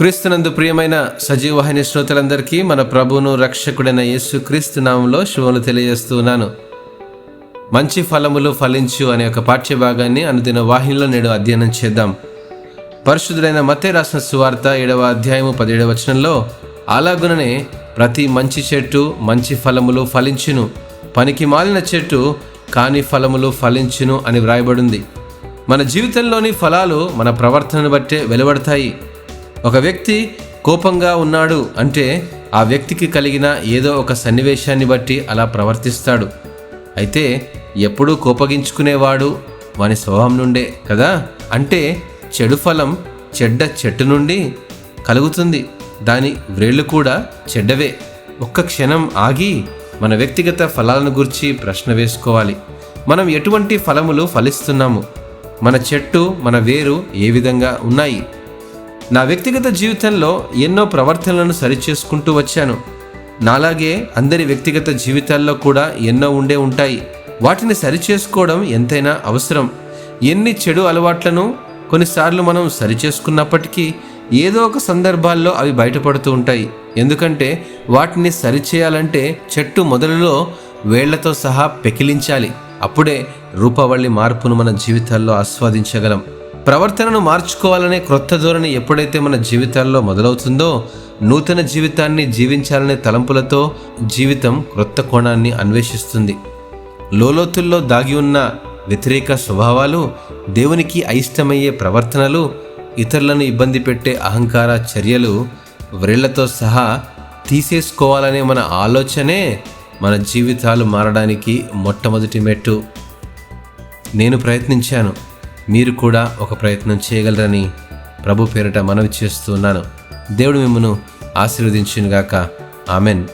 క్రీస్తునందు ప్రియమైన సజీవవాహిని శ్రోతలందరికీ మన ప్రభువును రక్షకుడైన యేసు క్రీస్తు నామంలో శుభములు తెలియజేస్తున్నాను. మంచి ఫలములు ఫలించు అనే ఒక పాఠ్య భాగాన్ని అనుదిన వాహినిలో నేడు అధ్యయనం చేద్దాం. పరిశుద్ధుడైన మతే రాసిన సువార్త ఏడవ అధ్యాయము పదిహేడవ వచనంలో అలాగుననే ప్రతి మంచి చెట్టు మంచి ఫలములు ఫలించును. పనికి మాలిన చెట్టు కాని ఫలములు ఫలించును అని వ్రాయబడింది. మన జీవితంలోని ఫలాలు మన ప్రవర్తనను బట్టే వెలువడతాయి. ఒక వ్యక్తి కోపంగా ఉన్నాడు అంటే ఆ వ్యక్తికి కలిగిన ఏదో ఒక సన్నివేశాన్ని బట్టి అలా ప్రవర్తిస్తాడు. అయితే ఎప్పుడూ కోపగించుకునేవాడు వాని స్వభావం నుండే కదా? అంటే చెడు ఫలం చెడ్డ చెట్టు నుండి కలుగుతుంది. దాని వ్రేళ్ళు కూడా చెడ్డవే. ఒక్క క్షణం ఆగి మన వ్యక్తిగత ఫలాలను గురించి ప్రశ్న వేసుకోవాలి. మనం ఎటువంటి ఫలములు ఫలిస్తున్నాము? మన చెట్టు మన వేరు ఏ విధంగా ఉన్నాయి? నా వ్యక్తిగత జీవితంలో ఎన్నో ప్రవర్తనలను సరిచేసుకుంటూ వచ్చాను. నాలాగే అందరి వ్యక్తిగత జీవితాల్లో కూడా ఎన్నో ఉండే ఉంటాయి. వాటిని సరిచేసుకోవడం ఎంతైనా అవసరం. ఎన్ని చెడు అలవాట్లను కొన్నిసార్లు మనం సరిచేసుకున్నప్పటికీ ఏదో ఒక సందర్భాల్లో అవి బయటపడుతూ ఉంటాయి. ఎందుకంటే వాటిని సరిచేయాలంటే చెట్టు మొదలులో వేళ్ళతో సహా పెకిలించాలి. అప్పుడే రూపవల్లి మార్పును మన జీవితాల్లో ఆస్వాదించగలం. ప్రవర్తనను మార్చుకోవాలనే క్రొత్త ధోరణి ఎప్పుడైతే మన జీవితాల్లో మొదలవుతుందో నూతన జీవితాన్ని జీవించాలనే తలంపులతో జీవితం క్రొత్త కోణాన్ని అన్వేషిస్తుంది. లోలోతుల్లో దాగి ఉన్న వ్యతిరేక స్వభావాలు దేవునికి అయిష్టమయ్యే ప్రవర్తనలు ఇతరులను ఇబ్బంది పెట్టే అహంకార చర్యలు వ్రేళ్ళతో సహా తీసేసుకోవాలనే మన ఆలోచనే మన జీవితాలు మారడానికి మొట్టమొదటి మెట్టు. నేను ప్రయత్నించాను. మీరు కూడా ఒక ప్రయత్నం చేయగలరని ప్రభు పేరిట మనవి చేస్తున్నాను దేవుడు మిమ్మను ఆశీర్వదించునుగాక. ఆమెన్.